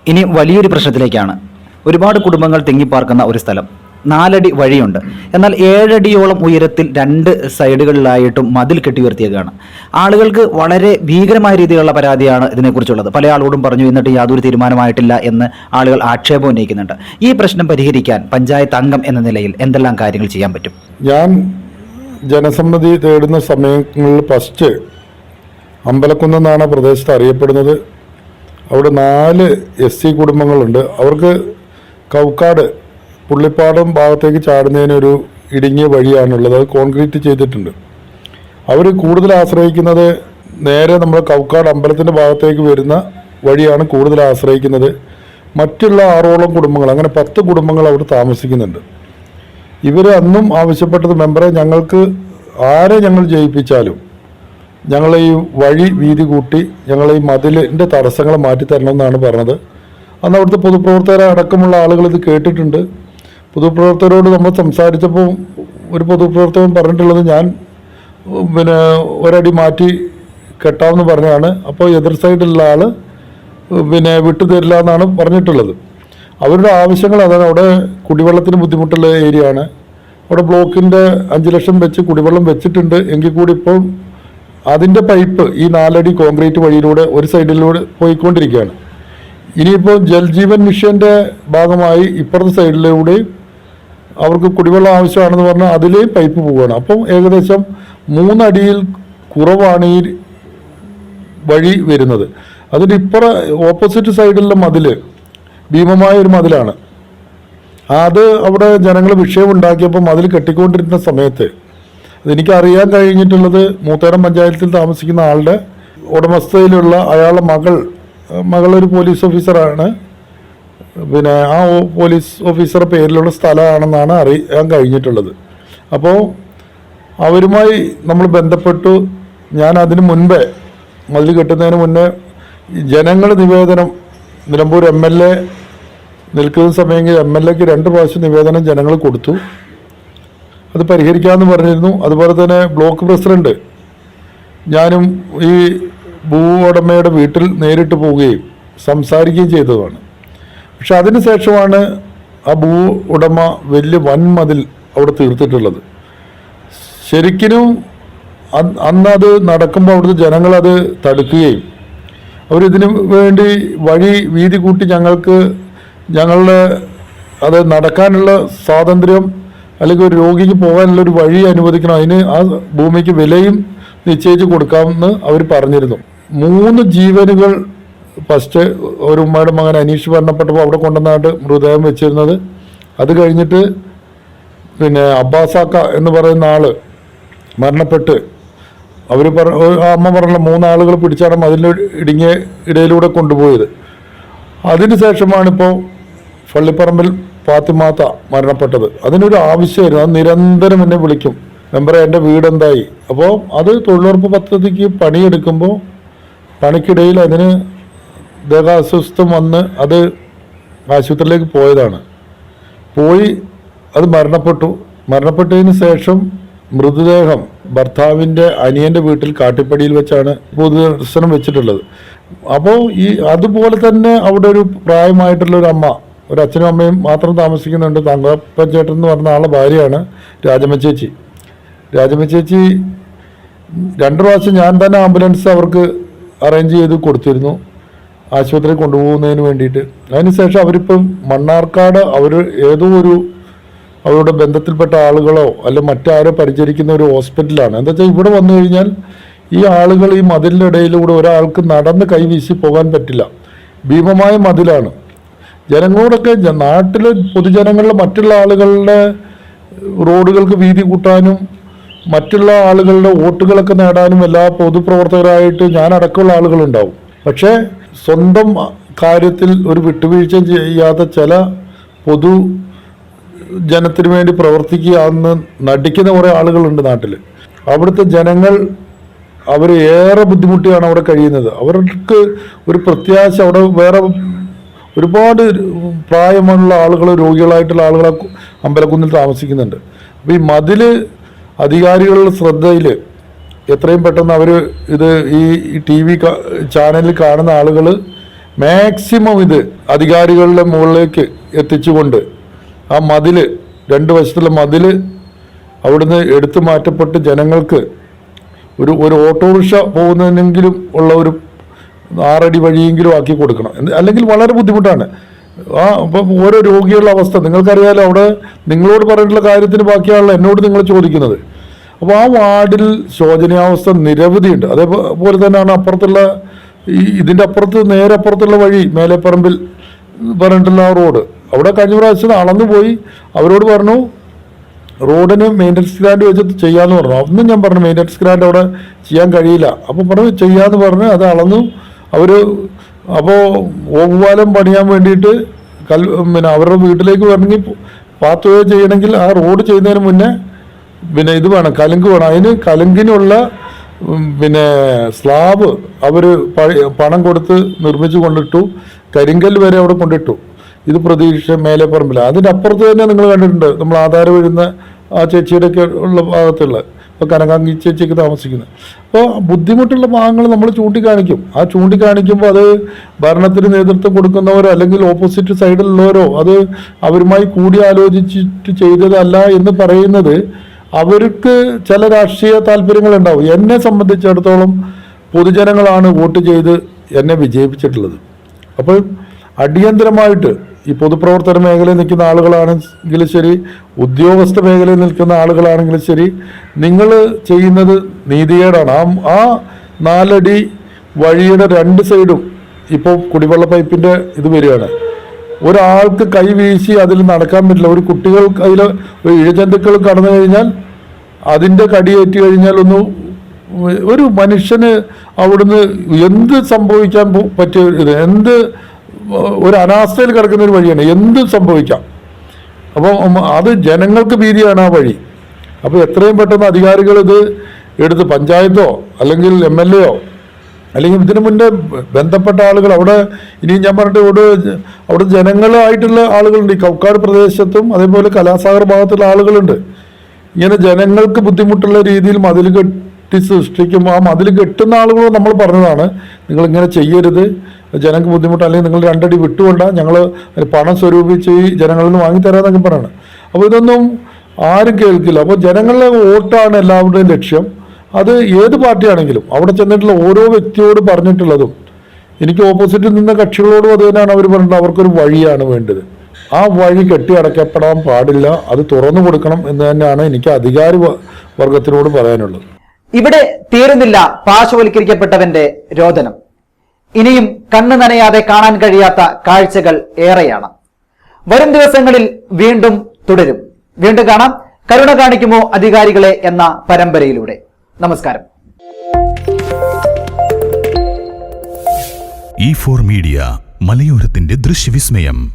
Speaker 7: ഇനി വലിയൊരു പ്രശ്നത്തിലേക്കാണ്. ഒരുപാട് കുടുംബങ്ങൾ തിങ്ങിപ്പാർക്കുന്ന ഒരു സ്ഥലം. നാലടി വഴിയുണ്ട്. എന്നാൽ ഏഴടിയോളം ഉയരത്തിൽ രണ്ട് സൈഡുകളിലായിട്ടും മതിൽ കെട്ടി ഉയർത്തിയതാണ് ആളുകൾക്ക് വളരെ ഭീകരമായ രീതിയിലുള്ള പരാതിയാണ് ഇതിനെക്കുറിച്ചുള്ളത്. പല ആളോടും പറഞ്ഞു എന്നിട്ട് യാതൊരു തീരുമാനമായിട്ടില്ല എന്ന് ആളുകൾ ആക്ഷേപം ഉന്നയിക്കുന്നുണ്ട്. ഈ പ്രശ്നം പരിഹരിക്കാൻ പഞ്ചായത്ത് അംഗം എന്ന നിലയിൽ എന്തെല്ലാം കാര്യങ്ങൾ ചെയ്യാൻ പറ്റും?
Speaker 15: ഞാൻ ജനസമ്മതി തേടുന്ന സമയങ്ങളിൽ ഫസ്റ്റ് അമ്പലക്കുന്നെന്നാണ് പ്രദേശത്ത് അറിയപ്പെടുന്നത്. അവിടെ നാല് എസ് സി കുടുംബങ്ങളുണ്ട്. അവർക്ക് കൗക്കാട് പുള്ളിപ്പാടം ഭാഗത്തേക്ക് ചാടുന്നതിനൊരു ഇടുങ്ങിയ വഴിയാണുള്ളത്. അത് കോൺക്രീറ്റ് ചെയ്തിട്ടുണ്ട്. അവർ കൂടുതൽ ആശ്രയിക്കുന്നത് നേരെ നമ്മുടെ കൗക്കാട് അമ്പലത്തിന്റെ ഭാഗത്തേക്ക് വരുന്ന വഴിയാണ് കൂടുതൽ ആശ്രയിക്കുന്നത്. മറ്റുള്ള ആറോളം കുടുംബങ്ങൾ അങ്ങനെ പത്ത് കുടുംബങ്ങൾ അവിടെ താമസിക്കുന്നുണ്ട്. ഇവർ അന്നും ആവശ്യപ്പെട്ടത് മെമ്പറെ ഞങ്ങൾക്ക് ആരെ ഞങ്ങൾ ജയിപ്പിച്ചാലും ഞങ്ങൾ ഈ വഴി വീതി കൂട്ടി ഞങ്ങൾ ഈ മതിലിന്റെ തടസ്സങ്ങൾ മാറ്റി തരണമെന്നാണ് പറഞ്ഞത്. അന്ന് അവിടുത്തെ പൊതുപ്രവർത്തകരെ അടക്കമുള്ള ആളുകൾ ഇത് കേട്ടിട്ടുണ്ട്. പൊതുപ്രവർത്തകരോട് നമ്മൾ സംസാരിച്ചപ്പോൾ ഒരു പൊതുപ്രവർത്തകൻ പറഞ്ഞിട്ടുള്ളത് ഞാൻ പിന്നെ ഒരടി മാറ്റി കെട്ടാമെന്ന് പറഞ്ഞതാണ്. അപ്പോൾ എതിർ സൈഡിലുള്ള ആൾ പിന്നെ വിട്ടു തരില്ല എന്നാണ് പറഞ്ഞിട്ടുള്ളത്. അവരുടെ ആവശ്യങ്ങൾ അതാണ്. അവിടെ കുടിവെള്ളത്തിന് ബുദ്ധിമുട്ടുള്ള ഏരിയ ആണ് അവിടെ ബ്ലോക്കിന്റെ അഞ്ച് ലക്ഷം വെച്ച് കുടിവെള്ളം വെച്ചിട്ടുണ്ട്. എങ്കിൽ കൂടി ഇപ്പോൾ അതിന്റെ പൈപ്പ് ഈ നാലടി കോൺക്രീറ്റ് വഴിയിലൂടെ ഒരു സൈഡിലൂടെ പോയിക്കൊണ്ടിരിക്കുകയാണ്. ഇനിയിപ്പോൾ ജൽജീവൻ മിഷന്റെ ഭാഗമായി ഇപ്പുറത്തെ സൈഡിലൂടെ അവർക്ക് കുടിവെള്ളം ആവശ്യമാണെന്ന് പറഞ്ഞാൽ അതിലേയും പൈപ്പ് പോവുകയാണ്. അപ്പം ഏകദേശം മൂന്നടിയിൽ കുറവാണ് ഈ വഴി വരുന്നത്. അതിന്റെ ഇപ്പുറ ഓപ്പോസിറ്റ് സൈഡിലുള്ള മതിൽ ഭീമമായ ഒരു മതിലാണ്. അത് അവിടെ ജനങ്ങൾ വിഷയമുണ്ടാക്കിയപ്പോൾ മതിൽ കെട്ടിക്കൊണ്ടിരുന്ന സമയത്ത് അതെനിക്ക് അറിയാൻ കഴിഞ്ഞിട്ടുള്ളത് മൂത്തേടം പഞ്ചായത്തിൽ താമസിക്കുന്ന ആളുടെ ഉടമസ്ഥയിലുള്ള അയാളുടെ മകൾ മകളൊരു പോലീസ് ഓഫീസറാണ്. പിന്നെ ആ പോലീസ് ഓഫീസറെ പേരിലുള്ള സ്ഥലമാണെന്നാണ് അറിയാൻ കഴിഞ്ഞിട്ടുള്ളത്. അപ്പോൾ അവരുമായി നമ്മൾ ബന്ധപ്പെട്ടു. ഞാൻ അതിന് മുൻപേ മതിൽ കെട്ടുന്നതിന് മുന്നേ ജനങ്ങൾ നിവേദനം നിലമ്പൂർ എം എൽ എ നിൽക്കുന്ന സമയങ്ങളിൽ എം എൽ എക്ക് രണ്ട് പ്രാവശ്യം നിവേദനം ജനങ്ങൾ കൊടുത്തു. അത് പരിഹരിക്കാമെന്ന് പറഞ്ഞിരുന്നു. അതുപോലെ തന്നെ ബ്ലോക്ക് പ്രസിഡന്റ് ഞാനും ഈ ഭൂ ഉടമയുടെ വീട്ടിൽ നേരിട്ട് പോവുകയും സംസാരിക്കുകയും ചെയ്തതാണ് പക്ഷെ അതിന് ശേഷമാണ് ആ ഭൂ ഉടമ വലിയ വൻമതിൽ അവിടെ തീർത്തിട്ടുള്ളത്. ശരിക്കിനും അന്ന് അന്ന് അത് നടക്കുമ്പോൾ അവിടുത്തെ ജനങ്ങളത് തടുക്കുകയും അവരിതിനു വേണ്ടി വഴി വീതി കൂട്ടി ഞങ്ങൾക്ക് ഞങ്ങളുടെ അത് നടക്കാനുള്ള സ്വാതന്ത്ര്യം അല്ലെങ്കിൽ ഒരു രോഗിക്ക് പോകാനുള്ള ഒരു വഴി അനുവദിക്കണം. അതിന് ആ ഭൂമിക്ക് വിലയും നിശ്ചയിച്ച് കൊടുക്കാമെന്ന് അവർ പറഞ്ഞിരുന്നു. മൂന്ന് ജീവനുകൾ ഫസ്റ്റ് ഒരു ഉമ്മയുടെ മകൻ അനീഷ് മരണപ്പെട്ടപ്പോൾ അവിടെ കൊണ്ടുവന്നായിട്ട് മൃതദേഹം വെച്ചിരുന്നത്. അത് കഴിഞ്ഞിട്ട് പിന്നെ അബ്ബാസാക്ക എന്ന് പറയുന്ന ആൾ മരണപ്പെട്ട് അവർ പറ അമ്മ പറഞ്ഞ മൂന്നാളുകൾ പിടിച്ചാണ് അതിന്റെ ഇടുങ്ങിയ ഇടയിലൂടെ കൊണ്ടുപോയത്. അതിന് ശേഷമാണിപ്പോൾ പള്ളിപ്പറമ്പിൽ ഫാത്തിമാത്ത മരണപ്പെട്ടത്. അതിനൊരു ആവശ്യമായിരുന്നു. അത് നിരന്തരം എന്നെ വിളിക്കും. മെമ്പറെ എന്റെ വീടെന്തായി? അപ്പോൾ അത് തൊഴിലുറപ്പ് പദ്ധതിക്ക് പണിയെടുക്കുമ്പോൾ പണിക്കിടയിൽ അതിന് ദേഹാസ്വസ്ഥം വന്ന് അത് ആശുപത്രിയിലേക്ക് പോയതാണ്. പോയി അത് മരണപ്പെട്ടു. മരണപ്പെട്ടതിന് ശേഷം മൃതദേഹം ഭർത്താവിന്റെ അനിയന്റെ വീട്ടിൽ കാട്ടിപ്പടിയിൽ വെച്ചാണ് പൊതുദർശനം വെച്ചിട്ടുള്ളത്. അപ്പോൾ ഈ അതുപോലെ തന്നെ അവിടെ ഒരു പ്രായമായിട്ടുള്ള ഒരു അമ്മ ഒരു അച്ഛനും അമ്മയും മാത്രം താമസിക്കുന്നുണ്ട്. തങ്കപ്പൻ ചേട്ടൻ എന്ന് പറഞ്ഞ ആളെ ഭാര്യയാണ് രാജമ്മ ചേച്ചി ചേച്ചി രണ്ട് പ്രാവശ്യം ഞാൻ തന്നെ ആംബുലൻസ് അവർക്ക് അറേഞ്ച് ചെയ്ത് കൊടുത്തിരുന്നു. ആശുപത്രിയിൽ കൊണ്ടുപോകുന്നതിന് വേണ്ടിയിട്ട്. അതിനുശേഷം അവരിപ്പം മണ്ണാർക്കാട് അവർ ഏതോ ഒരു അവരുടെ ബന്ധത്തിൽപ്പെട്ട ആളുകളോ അല്ല മറ്റാരോ പരിചരിക്കുന്ന ഒരു ഹോസ്പിറ്റലാണ്. എന്താ വെച്ചാൽ ഇവിടെ വന്നു കഴിഞ്ഞാൽ ഈ ആളുകൾ ഈ മതിലിന്റെ ഇടയിലൂടെ ഒരാൾക്ക് നടന്ന് കൈവീശി പോകാൻ പറ്റില്ല. ഭീമമായ മതിലാണ്. ജനങ്ങളോടൊക്കെ നാട്ടിൽ പൊതുജനങ്ങളിൽ മറ്റുള്ള ആളുകളുടെ റോഡുകൾക്ക് വീതി കൂട്ടാനും മറ്റുള്ള ആളുകളുടെ വോട്ടുകളൊക്കെ നേടാനും എല്ലാ പൊതുപ്രവർത്തകരായിട്ട് ഞാൻ അടക്കമുള്ള ആളുകളുണ്ടാവും. പക്ഷേ സ്വന്തം കാര്യത്തിൽ ഒരു വിട്ടുവീഴ്ച ചെയ്യാത്ത ചില പൊതു ജനത്തിന് വേണ്ടി പ്രവർത്തിക്കുക എന്ന് നടിക്കുന്ന കുറേ ആളുകളുണ്ട് നാട്ടിൽ അവിടുത്തെ ജനങ്ങൾ അവർ ഏറെ ബുദ്ധിമുട്ടിയാണ് അവിടെ കഴിയുന്നത്. അവർക്ക് ഒരു പ്രത്യാശ അവിടെ വേറെ ഒരുപാട് പ്രായമുള്ള ആളുകൾ രോഗികളായിട്ടുള്ള ആളുകളെ അമ്പലക്കുന്നിൽ താമസിക്കുന്നുണ്ട്. അപ്പോൾ ഈ മതിൽ അധികാരികളുടെ ശ്രദ്ധയിൽ എത്രയും പെട്ടെന്ന് അവർ ഇത് ഈ ടി വി ചാനലിൽ കാണുന്ന ആളുകൾ മാക്സിമം ഇത് അധികാരികളുടെ മുകളിലേക്ക് എത്തിച്ചുകൊണ്ട് ആ മതിൽ രണ്ട് വശത്തുള്ള മതിൽ അവിടുന്ന് എടുത്തു മാറ്റപ്പെട്ട് ജനങ്ങൾക്ക് ഒരു ഒരു ഓട്ടോറിക്ഷ പോകുന്നതിനെങ്കിലും ഉള്ള ഒരു ആറടി വഴിയെങ്കിലും ആക്കി കൊടുക്കണം. അല്ലെങ്കിൽ വളരെ ബുദ്ധിമുട്ടാണ്. ആ അപ്പം ഓരോ രോഗികളുടെ അവസ്ഥ. നിങ്ങൾക്കറിയാലോ അവിടെ നിങ്ങളോട് പറഞ്ഞിട്ടുള്ള കാര്യത്തിന് ബാക്കിയാണല്ലോ എന്നോട് നിങ്ങൾ ചോദിക്കുന്നത്. അപ്പോൾ ആ വാർഡിൽ ശോചനീയാവസ്ഥ നിരവധിയുണ്ട്. അതേപോലെ തന്നെയാണ് അപ്പുറത്തുള്ള ഈ ഇതിന്റെ അപ്പുറത്ത് നേരെ അപ്പുറത്തുള്ള വഴി മേലെപ്പറമ്പിൽ പറഞ്ഞിട്ടുള്ള ആ റോഡ്. അവിടെ കഴിഞ്ഞ പ്രാവശ്യം അളന്നു പോയി. അവരോട് പറഞ്ഞു റോഡിന് മെയിന്റനൻസ് ഗ്രാൻഡ് വെച്ച് ചെയ്യാമെന്ന് പറഞ്ഞു. അന്നും ഞാൻ പറഞ്ഞു മെയിന്റനൻസ് ഗ്രാൻഡ് അവിടെ ചെയ്യാൻ കഴിയില്ല. അപ്പോൾ പറഞ്ഞു ചെയ്യാമെന്ന് പറഞ്ഞ് അത് അളന്നു. അവർ അപ്പോൾ ഓവുപാലം പണിയാൻ വേണ്ടിയിട്ട് കൽ പിന്നെ അവരുടെ വീട്ടിലേക്ക് വരണമെങ്കിൽ പാത്ത് ചെയ്യണമെങ്കിൽ ആ റോഡ് ചെയ്യുന്നതിന് മുന്നേ പിന്നെ ഇത് വേണം കലുങ്ക് വേണം. അതിന് കലുങ്കിനുള്ള പിന്നെ സ്ലാബ് അവർ പണം കൊടുത്ത് നിർമ്മിച്ചു കൊണ്ടിട്ടു. കരിങ്കൽ വരെ അവിടെ കൊണ്ടിട്ടു. ഇത് പ്രതീക്ഷ മേലെ പറമ്പില്ല അതിന്റെ അപ്പുറത്ത് തന്നെ നിങ്ങൾ കണ്ടിട്ടുണ്ട് നമ്മൾ ആധാരം വരുന്ന ആ ചേച്ചിയുടെ ഒക്കെ ഉള്ള ഭാഗത്തുള്ള. ഇപ്പോൾ കനകാങ്കി ചേച്ചിയൊക്കെ താമസിക്കുന്നത് അപ്പോൾ ബുദ്ധിമുട്ടുള്ള ഭാഗങ്ങൾ നമ്മൾ ചൂണ്ടിക്കാണിക്കും. ആ ചൂണ്ടിക്കാണിക്കുമ്പോൾ അത് ഭരണത്തിന് നേതൃത്വം കൊടുക്കുന്നവരോ അല്ലെങ്കിൽ ഓപ്പോസിറ്റ് സൈഡിലുള്ളവരോ അത് അവരുമായി കൂടിയാലോചിച്ചിട്ട് ചെയ്തതല്ല എന്ന് പറയുന്നത് അവർക്ക് ചില രാഷ്ട്രീയ താല്പര്യങ്ങളുണ്ടാവും എന്നെ സംബന്ധിച്ചിടത്തോളം പൊതുജനങ്ങളാണ് വോട്ട് ചെയ്ത് എന്നെ വിജയിപ്പിച്ചിട്ടുള്ളത്. അപ്പോൾ അടിയന്തരമായിട്ട് ഈ പൊതുപ്രവർത്തന മേഖലയിൽ നിൽക്കുന്ന ആളുകളാണെങ്കിലും ശരി ഉദ്യോഗസ്ഥ മേഖലയിൽ നിൽക്കുന്ന ആളുകളാണെങ്കിലും ശരി നിങ്ങൾ ചെയ്യുന്നത് നീതികേടാണ്. ആ ആ നാലടി വഴിയുടെ രണ്ട് സൈഡും ഇപ്പോൾ കുടിവെള്ള പൈപ്പിന്റെ ഇത് വരികയാണ്. ഒരാൾക്ക് കൈ വീശി അതിൽ നടക്കാൻ പറ്റില്ല. ഒരു കുട്ടികൾ അതിൽ ഇഴജന്തുക്കൾ കടന്നു കഴിഞ്ഞാൽ അതിന്റെ കടിയേറ്റ് കഴിഞ്ഞാൽ ഒന്ന് ഒരു മനുഷ്യന് അവിടുന്ന് എന്ത് സംഭവിക്കാൻ പറ്റിയ എന്ത് ഒരു അനാസ്ഥയിൽ കിടക്കുന്ന ഒരു വഴിയാണ്. എന്ത് സംഭവിക്കാം. അപ്പോൾ അത് ജനങ്ങൾക്ക് ഭീതിയാണ് ആ വഴി. അപ്പോൾ എത്രയും പെട്ടെന്ന് അധികാരികൾ ഇത് എടുത്ത് പഞ്ചായത്തോ അല്ലെങ്കിൽ എം എൽ എയോ അല്ലെങ്കിൽ ഇതിനു മുന്നേ ബന്ധപ്പെട്ട ആളുകൾ അവിടെ ഇനി ഞാൻ പറഞ്ഞിട്ട് ഇവിടെ അവിടെ ജനങ്ങളായിട്ടുള്ള ആളുകളുണ്ട്. ഈ കൗക്കാട് പ്രദേശത്തും അതേപോലെ കലാസാഗർ ഭാഗത്തുള്ള ആളുകളുണ്ട്. ഇങ്ങനെ ജനങ്ങൾക്ക് ബുദ്ധിമുട്ടുള്ള രീതിയിൽ മതിൽ കെട്ടി സൃഷ്ടിക്കുമ്പോൾ ആ മതിൽ കെട്ടുന്ന ആളുകളോട് നമ്മൾ പറഞ്ഞതാണ് നിങ്ങൾ ഇങ്ങനെ ചെയ്യരുത്. ജനങ്ങൾക്ക് ബുദ്ധിമുട്ട് അല്ലെങ്കിൽ നിങ്ങൾ രണ്ടടി വിട്ടുകൊണ്ട ഞങ്ങൾ പണം സ്വരൂപിച്ച് ഈ ജനങ്ങളിൽ നിന്ന് വാങ്ങിത്തരാന്നൊക്കെ പറയണം. അപ്പോൾ ഇതൊന്നും ആരും കേൾക്കില്ല. അപ്പോൾ ജനങ്ങളുടെ വോട്ടാണ് എല്ലാവരുടെയും ലക്ഷ്യം. അത് ഏത് പാർട്ടിയാണെങ്കിലും അവിടെ ചെന്നിട്ടുള്ള ഓരോ വ്യക്തിയോട് പറഞ്ഞിട്ടുള്ളതും എനിക്ക് ഓപ്പോസിറ്റിൽ നിന്ന കക്ഷികളോടും അത് തന്നെയാണ് അവർ പറഞ്ഞത്. അവർക്കൊരു വഴിയാണ് വേണ്ടത്. ആ വഴി കെട്ടി അടയ്ക്കപ്പെടാൻ പാടില്ല. അത് തുറന്നു കൊടുക്കണം എന്ന് തന്നെയാണ് എനിക്ക് അധികാരി വർഗത്തിനോട് പറയാനുള്ളത്.
Speaker 7: ഇവിടെ തീരുന്നില്ല പാർശ്വവൽക്കരിക്കപ്പെട്ടവന്റെ രോദനം. ഇനിയും കണ്ണു നനയാതെ കാണാൻ കഴിയാത്ത കാഴ്ചകൾ ഏറെയാണ്. വരും ദിവസങ്ങളിൽ വീണ്ടും തുടരും. വീണ്ടും കാണാം. കരുണ കാണിക്കുമോ അധികാരികളെ എന്ന പരമ്പരയിലൂടെ. നമസ്കാരം.
Speaker 16: ഇ ഫോർ മീഡിയ മലയോരത്തിന്റെ ദൃശ്യവിസ്മയം.